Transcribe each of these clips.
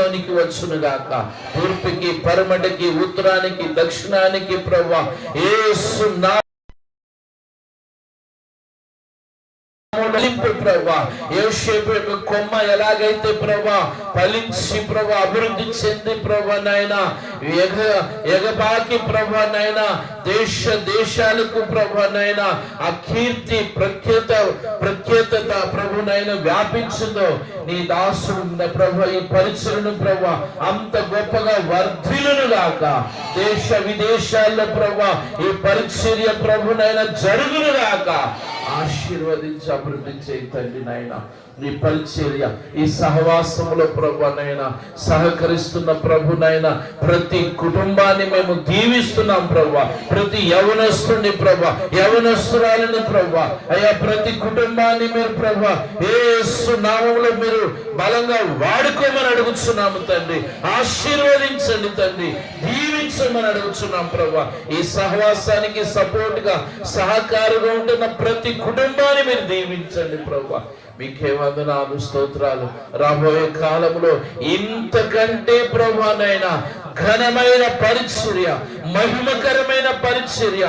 లోనికి వచ్చునుగాక తూర్పుకి పరమటికి ఉత్తరానికి దక్షిణానికి ప్రభా యేసు ప్రభా యోసేపు యొక్క కొమ్మ ఎలాగైతే ప్రభా ఫలించి ప్రభా అభివృద్ధి చెంది ప్రభా నాయన. ఎగ ఎగబాకి ప్రభా నాయన. దేశ దేశాలకు ప్రభా ఆ కీర్తి ప్రఖ్యాత ప్రఖ్యాతత ప్రభు వ్యాపించిందో నీ దాసుడు ప్రభు ఈ పరిచయను ప్రభు అంత గొప్పగా వర్ధిలను గాక. దేశ విదేశాల్లో ప్రభు ఈ పరిచర్య ప్రభునైనా జరుగును గాక. ఆశీర్వదించి అభివృద్ధి చేయి తండ్రి నాయన. నీ పరిచర్య ఈ సహవాసములో ప్రభునైనా సహకరిస్తున్న ప్రభునైనా ప్రతి కుటుంబాన్ని మేము దీవిస్తున్నాం ప్రభు. ప్రతి యవనస్తుని ప్రభు యవనస్తురాలని ప్రభు. అయ్యా ప్రతి కుటుంబాన్ని మీరు ప్రభు ఏసు నామంలో మీరు బలంగా వాడుకోమని అడుగుతున్నాము తండ్రి. ఆశీర్వదించండి తండ్రి. దీవించమని అడుగుతున్నాం ప్రభు. ఈ సహవాసానికి సపోర్ట్గా సహకారుగా ఉంటున్న ప్రతి కుటుంబాన్ని మీరు దీవించండి ప్రభు. మీకేమో వందనాలు స్తోత్రాలు. రాబోయే కాలంలో ఇంతకంటే ప్రభానైనా ఘనమైన పరిచర్య మహిమకరమైన పరిచర్య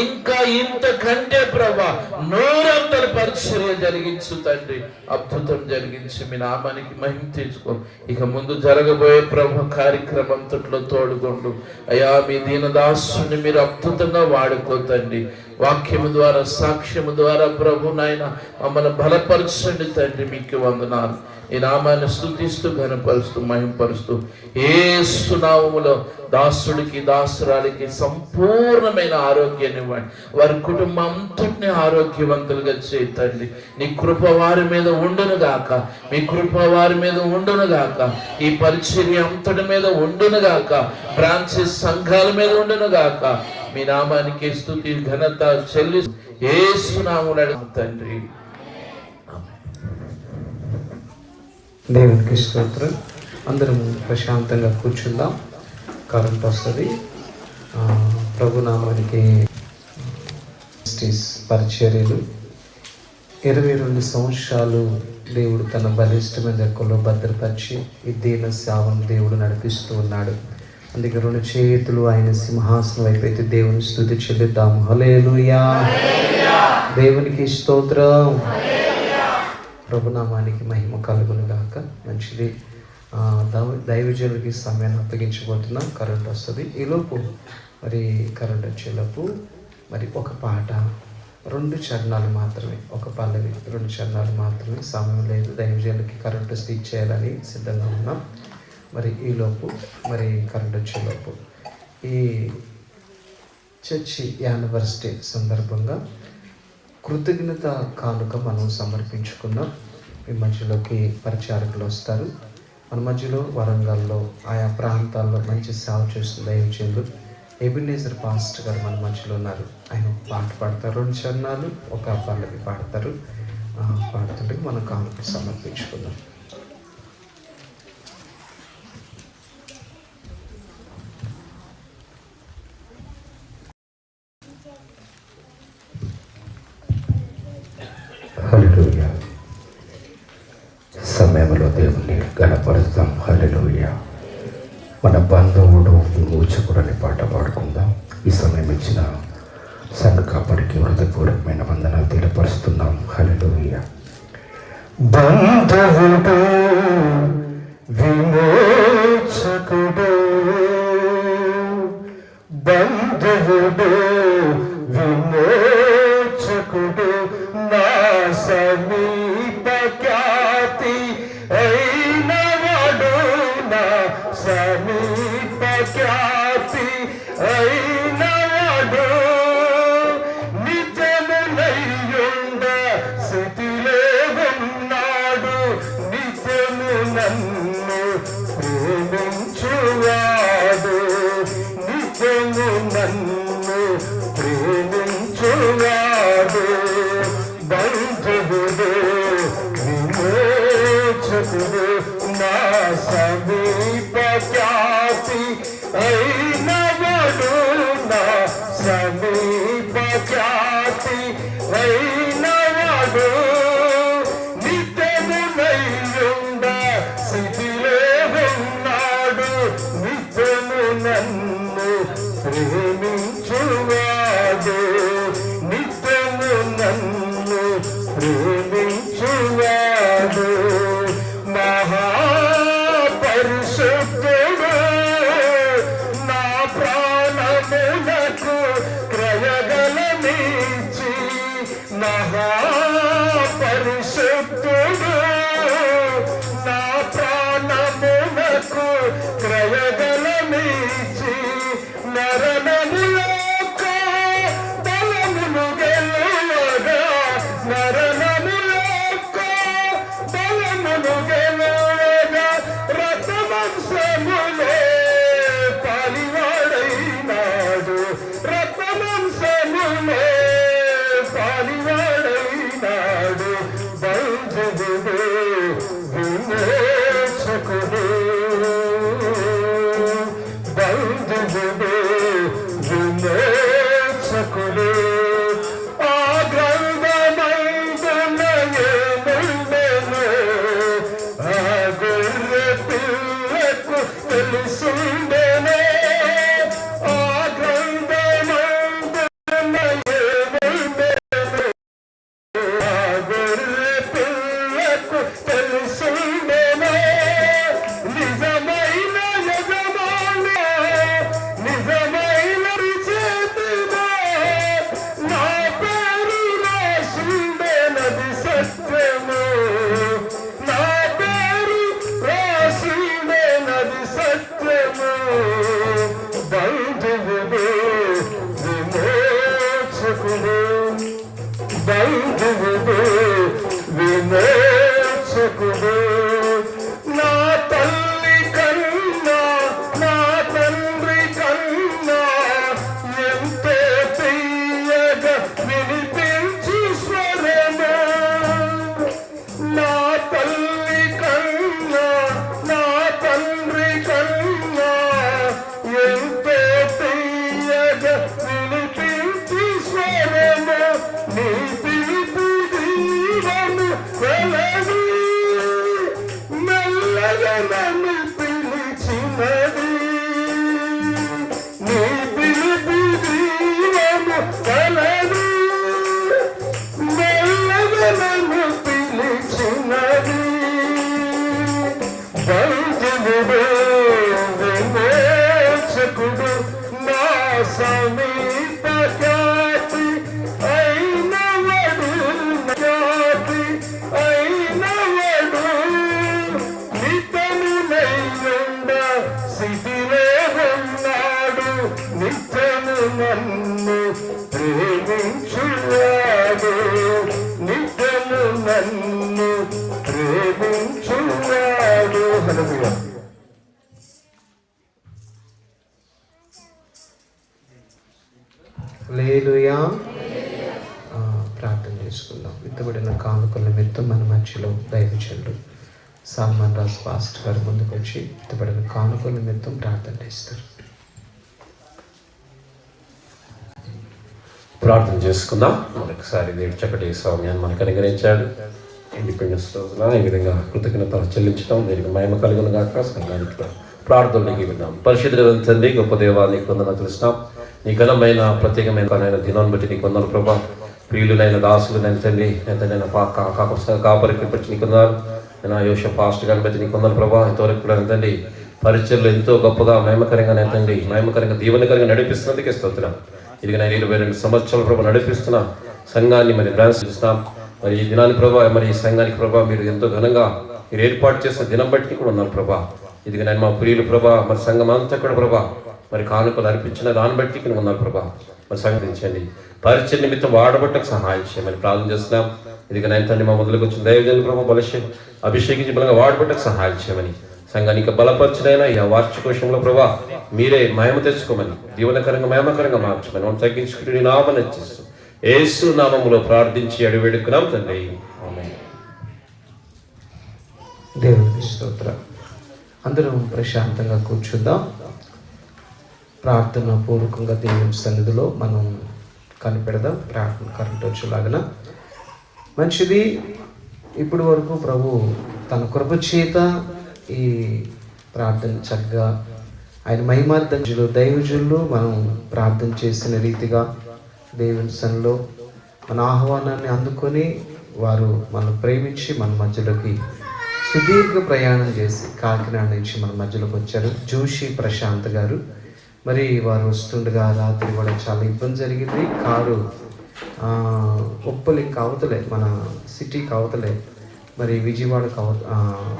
ఇంకా ఇంతకంటే ప్రభా నూరంతల పరిచర్య జరిగించు తండ్రి. అద్భుతం జరిగించి మీ నామానికి మహిమ తీసుకో ఇక ముందు జరగబోయే ప్రభ కార్యక్రమంతట్లో తోడుకోండు అయ్యా మీ దీనదాసుని మీరు అద్భుతంగా వాడుకోతండి వాక్యము ద్వారా సాక్ష్యము ద్వారా ప్రభు నాయన మమ్మల్ని బలపరచండి తండ్రి మీకు వందనాలు. ఈ నామాన్ని స్థుతిస్తూ ఘనపరుస్తూ మహింపరుస్తూ ఏ సునామములో దాసుడికి దాసురాలికి సంపూర్ణమైన ఆరోగ్యాన్ని ఇవ్వండి. వారి కుటుంబం అంతటిని ఆరోగ్యవంతులుగా చేతండి నీ కృప వారి మీద ఉండును గాక. మీ కృప వారి మీద ఉండును గాక. ఈ పరిచర్య అంతటి మీద ఉండును గాక. బ్రాంచెస్ సంఘాల మీద ఉండును గాక. మీ నామానికి స్థుతి ఘనత చెల్లి ఏసు తండ్రి. దేవునికి స్తోత్రం. అందరం ప్రశాంతంగా కూర్చుందాం. కరెంట్ వస్తుంది ప్రభునామానికి జస్టిస్ పరిచర్యలు. ఇరవై రెండు సంవత్సరాలు దేవుడు తన బలిష్టమైన రెక్కల్లో భద్రపరిచి ఈ దీన సేవను దేవుడు నడిపిస్తూ ఉన్నాడు. అందుకే రెండు చేతులు ఆయన సింహాసనం అయిపోయితే దేవుని స్థుతి చెల్లిద్దాం. హలేలుయా దేవునికి స్తోత్రం. ప్రభునామానికి మహిమ కలుగును గాక. మంచిది. దైవజనులకి సమయాన్ని అప్పగించబోతున్నాం. కరెంట్ వస్తుంది. ఈలోపు మరి కరెంట్ వచ్చేలోపు మరి ఒక పాట. రెండు చరణాలు మాత్రమే. ఒక పల్లవి రెండు చరణాలు మాత్రమే. సమయం లేదు. దైవజనులకి కరెంట్ స్టిచ్ చేయాలని సిద్ధంగా ఉన్నాం. మరి ఈలోపు మరి కరెంట్ వచ్చేలోపు ఈ చర్చి యానివర్సిటీ సందర్భంగా కృతజ్ఞత కానుక మనం సమర్పించుకున్నాం. మీ మధ్యలోకి పరిచారకులు వస్తారు. మన మధ్యలో వరంగల్లో ఆయా ప్రాంతాల్లో మంచి సేవ చేస్తున్న దయచేందు ఎబినేజర్ పాస్టర్ గారు మన మధ్యలో ఉన్నారు. ఆయన ఒక పాట పాడతారు. రెండు చరణాలు ఒక పల్లవి పాడతారు. పాడుతుంటే మనం కానుక సమర్పించుకుందాం హల్లెలూయా సమయంలో దేవుణ్ణి హలలోయ మన బంధువుడు విమోచకుడు పాట పాడుకుందాం. ఈ సమయం ఇచ్చిన సంఘ కాపాడికి హృదయపూర్వకమైన వందనాలు తెలియపరుస్తున్నాం. హలలోయ బంధువుడు విమోచకుడు బంధువుడు బంధువుడు విమోచకుడు నా సమీప కానుకల నిమిత్తం మన మధ్యలో దైవచండు సాల్మాన్ రాజ్ పాస్ట్ గారు ముందుకు వచ్చి ఇతబడిన కానుకల నిమిత్తం ప్రార్థన చేస్తారు. ప్రార్థన చేసుకుందాం. మరొకసారి దేవుడు చక్కటి స్వామ్యాన్ని మనకు అనుగ్రహించాడు. ఇండిపెండెన్స్ రోజున ఈ విధంగా కృతజ్ఞతలు చెల్లించడం దీనికి మహిమ కలుగును గాక. సంఘానికి ప్రార్థనకి విన్నాం పరిశుద్ధ తండ్రి గొప్ప దేవాన్ని కొందరు తెలుస్తాం నీ ఘనమైన ప్రత్యేకమైన దినాన్ని బట్టి నీ కొందరు ప్రభా. ప్రియులైన దాసులు నేను తండ్రి ఎంత నేను కాపరికి వచ్చి నీకున్నారు నేను యోష పాస్ట్ గారిని బట్టి నీకు కొందరు ప్రభా ఇంతవరకు కూడా తండ్రి పరిచయలు ఎంతో గొప్పగా మేమకరంగా నేతండి మేమకరంగా దీవెనకరంగా నడిపిస్తున్నందుకే స్తోత్రం ఇది నేను ఇరవై రెండు సంవత్సరాల ప్రభావ నడిపిస్తున్న సంఘాన్ని మరి బ్రాన్స్ చేస్తున్నాం మరి ఈ దినాన్ని ప్రభా మరి ఈ సంఘానికి ప్రభా మీరు ఎంతో ఘనంగా మీరు ఏర్పాటు చేసిన దినం బట్టి కూడా ఉన్నారు ప్రభా ఇది నేను మా ప్రియులు ప్రభా మరి సంఘం అంతా కూడా ప్రభా మరి కానుకలు అర్పించిన దాన్ని బట్టి ఉన్నారు ప్రభా మరి సంగతించండి పరిచయ నిమిత్తం వాడబట్టకు సహాయం చేయమని ప్రార్థన చేస్తున్నాం. ఇది నేను తండ్రి మా మొదలుకు వచ్చిన దైవజన ప్రభా బలశ అభిషేకించి బలంగా వాడబట్టకు సహాయం చేయమని. సంఘానికి బలపరచుడైన ఈ వార్షికోశంలో ప్రభా మీరే మహిమ తెచ్చుకోమని దీవనకరంగా మహిమకరంగా మార్చమని మనం తగ్గించుకుని నామని ఇచ్చేస్తూ ఏసు నామములో ప్రార్థించి అడివేడుకున్నాం తండ్రి. ఆమేన్. దేవునికి అందరం ప్రశాంతంగా కూర్చుందాం. ప్రార్థన పూర్వకంగా దేవుని సన్నిధిలో మనం కనిపెడదాం. ప్రార్థన కరెంట్ వచ్చేలాగన మంచిది. ఇప్పటి వరకు ప్రభు తన కృప చేత ఈ ప్రార్థన చక్కగా ఆయన మహిమార్థంజులు దైవజులు మనం ప్రార్థన చేసిన రీతిగా దేవుని సన్లో మన ఆహ్వానాన్ని అందుకొని వారు మనం ప్రేమించి మన మధ్యలోకి సుదీర్ఘ ప్రయాణం చేసి కాకినాడ నుంచి మన మధ్యలోకి వచ్చారు. జోషి ప్రశాంత్ గారు. మరి వారు వస్తుండగా రాత్రి కూడా చాలా ఇబ్బంది జరిగింది. కారు ఉప్పలి కావతలే మన సిటీ కావతలే మరి విజయవాడ కావ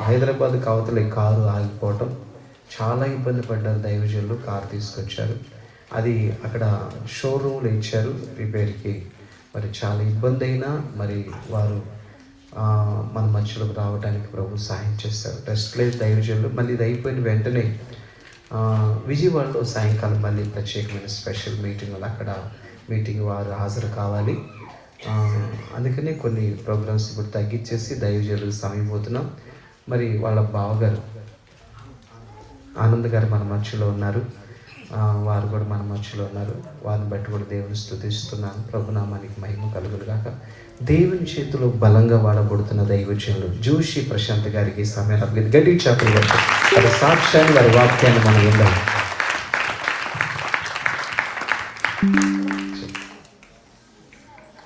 హైదరాబాద్ కావతలే కారు ఆగిపోవటం. చాలా ఇబ్బంది పడ్డారు దైవజనులు కారు తీసుకొచ్చారు. అది అక్కడ షోరూమ్లో ఇచ్చారు రిపేర్కి. మరి చాలా ఇబ్బంది అయినా మరి వారు మన మధ్యలోకి రావడానికి ప్రభు సహాయం చేస్తారు. టెస్ట్ లేదు దైవజనులు. మళ్ళీ ఇది అయిపోయిన వెంటనే విజయవాడలో సాయంకాలం మళ్ళీ ప్రత్యేకమైన స్పెషల్ మీటింగ్ వల్ల అక్కడ మీటింగ్ వారు హాజరు కావాలి. అందుకనే కొన్ని ప్రోగ్రామ్స్ ఇప్పుడు తగ్గించేసి దైవజనులకు సమయపోతున్నాం మరి వాళ్ళ బావగారు ఆనంద్ గారు మన మధ్యలో ఉన్నారు. వారు కూడా మన మధ్యలో ఉన్నారు. వారిని బట్టి కూడా దేవుని స్థుతిస్తున్నాను. ప్రభునామానికి మహిమ కలుగులు కాక దేవుని చేతిలో బలంగా వాడబడుతున్న దైవజనులు జోషి ప్రశాంత్ గారికి సమయం సమయంలో మీరు గట్టి చాపలు వారి సాక్ష్యాన్ని వారి వాక్యాన్ని మనం విందాం.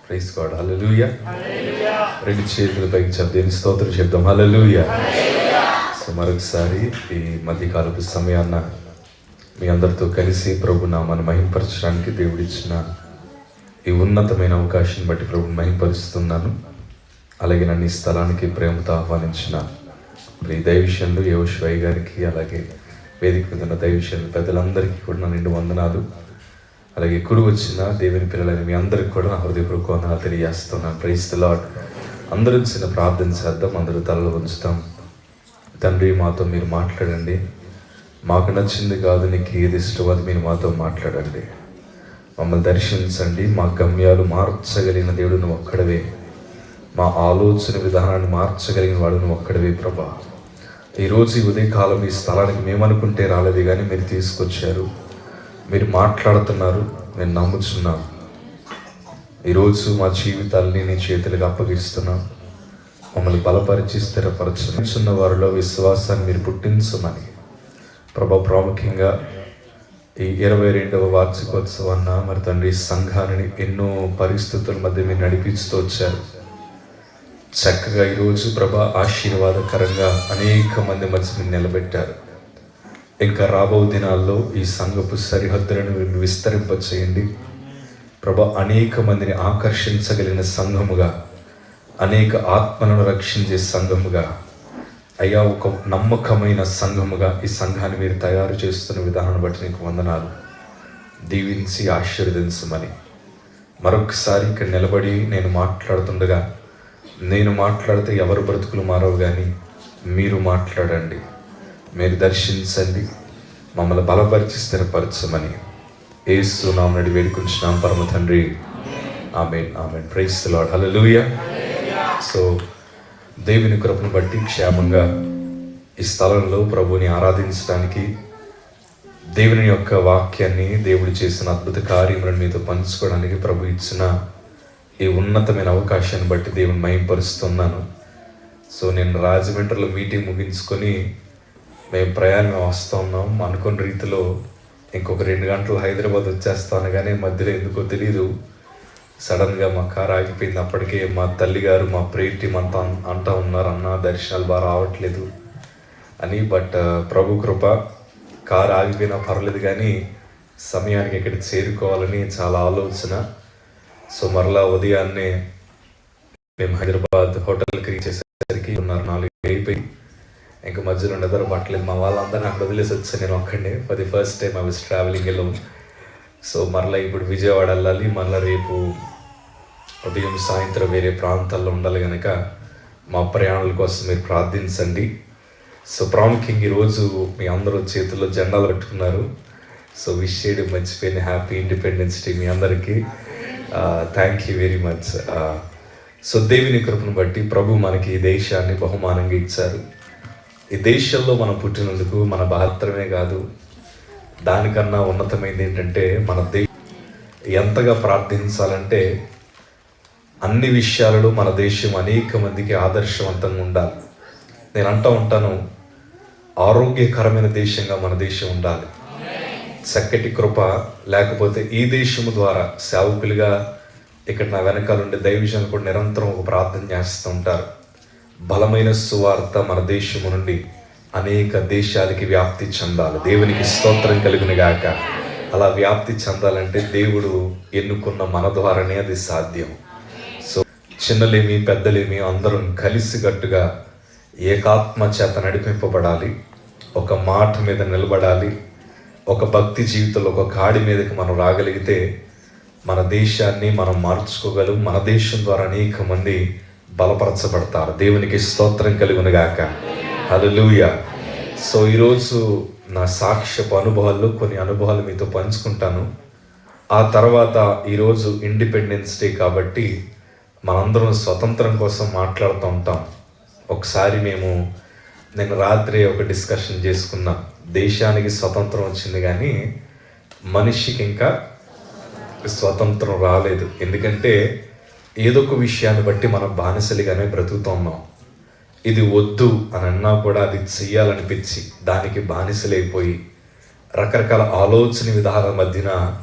ప్రైస్ గాడ్ హల్లెలూయా రెండు చేతులు పైకి చెప్తే స్తోత్రం చెప్దాం. హల్లెలూయా సో మరొకసారి ఈ మధ్యకాలపు సమయాన్న మీ అందరితో కలిసి ప్రభు నామాన్ని మహింపరచడానికి దేవుడిచ్చిన ఈ ఉన్నతమైన అవకాశం బట్టి ప్రభు మహింపరుస్తున్నాను. అలాగే నన్ను ఈ స్థలానికి ప్రేమతో ఆహ్వానించిన ఈ దైవిషయంలో యోశ్వయ్య గారికి అలాగే వేదిక మీద ఉన్న దైవిషయంలో పెద్దలందరికీ కూడా నా నిండు వందనాలు. అలాగే కుడి వచ్చిన దేవుని పిల్లలైన మీ అందరికి కూడా నా హృదయపూర్వక వందనాలు తెలియజేస్తున్నాను. ప్రైస్ ద లాడ్ అందరూ చిన్న ప్రార్థన చేద్దాం అందరూ తలలు ఉంచుతాం తండ్రి మాతో మీరు మాట్లాడండి. మాకు నచ్చింది కాదు నీకు ఏది ఇష్టం అది మీరు మాతో మాట్లాడండి. మమ్మల్ని దర్శించండి మా గమ్యాలు మార్చగలిగిన దేవుడు నువ్వు ఒక్కడవే. మా ఆలోచన విధానాన్ని మార్చగలిగిన వాడు నువ్వు ఒక్కడవే ప్రభా. ఈరోజు ఈ ఉదయకాలం ఈ స్థలానికి మేమనుకుంటే రాలేదు కానీ మీరు తీసుకొచ్చారు. మీరు మాట్లాడుతున్నారు నేను నమ్ముచున్నాను. ఈరోజు మా జీవితాల్ని నీ చేతులకు అప్పగిస్తున్నాం. మమ్మల్ని బలపరిచి స్థిరపరచున్న వారిలో విశ్వాసాన్ని మీరు పుట్టించమని. ప్రభా ప్రాముఖ్యంగా ఈ ఇరవై రెండవ వార్షికోత్సవాన్న మరి తండ్రి సంఘాన్ని ఎన్నో పరిస్థితుల మధ్య మీరు నడిపిస్తూ వచ్చారు. చక్కగా ఈరోజు ప్రభా ఆశీర్వాదకరంగా అనేక మంది మధ్య నిలబెట్టారు. ఇంకా రాబో దినాల్లో ఈ సంఘపు సరిహద్దులను విస్తరింపచేయండి. ప్రభా అనేక మందిని ఆకర్షించగలిగిన సంఘముగా అనేక ఆత్మలను రక్షించే సంఘముగా అయ్యా ఒక నమ్మకమైన సంఘముగా ఈ సంఘాన్ని మీరు తయారు చేస్తున్న విధానాన్ని బట్టి నీకు వందనాలు. దీవించి ఆశీర్వదించమని. మరొకసారి ఇక్కడ నిలబడి నేను మాట్లాడుతుండగా నేను మాట్లాడితే ఎవరు బ్రతుకులు మారవు కానీ మీరు మాట్లాడండి. మీరు దర్శించండి. మమ్మల్ని బలపరిచి స్థిరపరచమని ఏసు నామనడి వేడుకుంటున్నాం పరమ తండ్రి. ఆమె ఆమె ప్రైస్ లాడ్ హల్లెలూయా సో దేవుని కృపను బట్టి క్షేమంగా ఈ స్థలంలో ప్రభుని ఆరాధించడానికి దేవుని యొక్క వాక్యాన్ని దేవుడు చేసిన అద్భుత కార్యములను మీతో పంచుకోవడానికి ప్రభు ఇచ్చిన ఈ ఉన్నతమైన అవకాశాన్ని బట్టి దేవుని మయంపరుస్తున్నాను సో నేను రాజమండ్రిలో మీటింగ్ ముగించుకొని మేము ప్రయాణం వస్తూ ఉన్నాం. అనుకున్న రీతిలో ఇంకొక రెండు గంటలు హైదరాబాద్ వచ్చేస్తాను కానీ మధ్యలో ఎందుకో తెలియదు సడన్గా మా కారు ఆగిపోయింది. అప్పటికే మా తల్లిగారు మా ప్రేర్ టీం అంతా అంటా ఉన్నారు అన్న దర్శనాలు బాగా రావట్లేదు అని. బట్ ప్రభు కృప కారు ఆగిపోయినా పర్లేదు కానీ సమయానికి ఇక్కడికి చేరుకోవాలని చాలా ఆలోచన. సో మరలా ఉదయాన్నే మేము హైదరాబాద్ హోటల్కి రీచ్ చేసేసరికి ఉన్నారు నాలుగు అయిపోయి. ఇంకా మధ్యలో నిద్ర పట్టలేదు. మా వాళ్ళందరినీ అక్కడ వదిలేసి వచ్చాను నేను ఒక్కడే for the first time I was travelling allow so మరలా ఇప్పుడు విజయవాడ వెళ్ళాలి. మరలా రేపు ఉదయం సాయంత్రం వేరే ప్రాంతాల్లో ఉండాలి కనుక మా ప్రయాణాల కోసం మీరు ప్రార్థించండి. సో ప్రాముఖ్యంగా ఈరోజు మీ అందరూ చేతుల్లో జెండాలు పెట్టుకున్నారు. సో విష్ చేయడం మర్చిపోయిన. హ్యాపీ ఇండిపెండెన్స్ డే మీ అందరికీ. Thank you very much so దేవుని కృపను బట్టి ప్రభు మనకి ఈ దేశాన్ని బహుమానంగా ఇచ్చారు. ఈ దేశంలో మనం పుట్టినందుకు మన బాధ్యతమే కాదు. దానికన్నా ఉన్నతమైనది ఏంటంటే మన దే ఎంతగా ప్రార్థించాలంటే అన్ని విషయాలలో మన దేశం అనేక మందికి ఆదర్శవంతంగా ఉండాలి. నేను అంటూ ఉంటాను ఆరోగ్యకరమైన దేశంగా మన దేశం ఉండాలి. చక్కటి కృప లేకపోతే ఈ దేశము ద్వారా సేవకులుగా ఇక్కడ నా వెనకాల ఉండే దైవజనులు కూడా నిరంతరం ఒక ప్రార్థన చేస్తూ ఉంటారు. బలమైన సువార్త మన దేశము నుండి అనేక దేశాలకి వ్యాప్తి చెందాలి. దేవునికి స్తోత్రం కలిగిన గాక. అలా వ్యాప్తి చెందాలంటే దేవుడు ఎన్నుకున్న మన ద్వారానే అది సాధ్యం. సో చిన్నలేమి పెద్దలేమి అందరం కలిసికట్టుగా ఏకాత్మ చేత నడిపింపబడాలి. ఒక మాట మీద నిలబడాలి. ఒక భక్తి జీవితంలో ఒక కాడి మీదకి మనం రాగలిగితే మన దేశాన్ని మనం మార్చుకోగలం మన దేశం ద్వారా అనేక మంది బలపరచబడతారు. దేవునికి స్తోత్రం కలుగునుగాక. హలలుయ సో ఈరోజు నా సాక్ష్యపు అనుభవాల్లో కొన్ని అనుభవాలు మీతో పంచుకుంటాను. ఆ తర్వాత ఈరోజు ఇండిపెండెన్స్ డే కాబట్టి మనందరం స్వతంత్రం కోసం మాట్లాడుతూ ఉంటాం. ఒకసారి మేము నేను రాత్రి ఒక డిస్కషన్ చేసుకున్నాను దేశానికి స్వతంత్రం వచ్చింది కానీ మనిషికి ఇంకా స్వతంత్రం రాలేదు. ఎందుకంటే ఏదో ఒక విషయాన్ని బట్టి మనం బానిసలుగానే బ్రతుకుతున్నాం ఇది వద్దు అని అన్నా కూడా అది చెయ్యాలనిపించి దానికి బానిసలైపోయి రకరకాల ఆలోచన విధాల మధ్యన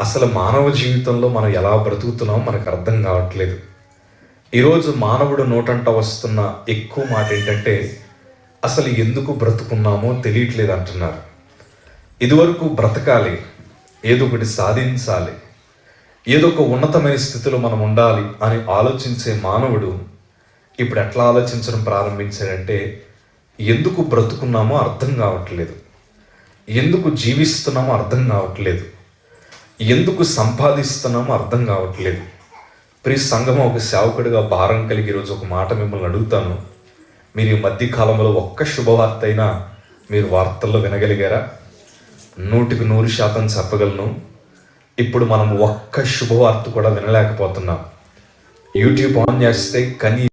అసలు మానవ జీవితంలో మనం ఎలా బ్రతుకుతున్నామో మనకు అర్థం కావట్లేదు. ఈరోజు మానవుడు నోటంట వస్తున్న ఎక్కువ మాట ఏంటంటే అసలు ఎందుకు బ్రతుకున్నామో తెలియట్లేదు అంటున్నారు. ఇదివరకు బ్రతకాలి ఏదో ఒకటి సాధించాలి ఏదో ఒక ఉన్నతమైన స్థితిలో మనం ఉండాలి అని ఆలోచించే మానవుడు ఇప్పుడు ఎట్లా ఆలోచించడం ప్రారంభించాడంటే ఎందుకు బ్రతుకున్నామో అర్థం కావట్లేదు. ఎందుకు జీవిస్తున్నామో అర్థం కావట్లేదు. ఎందుకు సంపాదిస్తున్నామో అర్థం కావట్లేదు. ప్రి సంఘం ఒక సేవకుడిగా భారం కలిగి ఈరోజు ఒక మాట మిమ్మల్ని అడుగుతాను. మీరు ఈ మధ్య కాలంలో ఒక్క శుభవార్త అయినా మీరు వార్తల్లో వినగలిగారా? నూటికి నూరు శాతం చెప్పగలను. ఇప్పుడు మనం ఒక్క శుభవార్త కూడా వినలేకపోతున్నాం. యూట్యూబ్ ఆన్ చేస్తే కనీ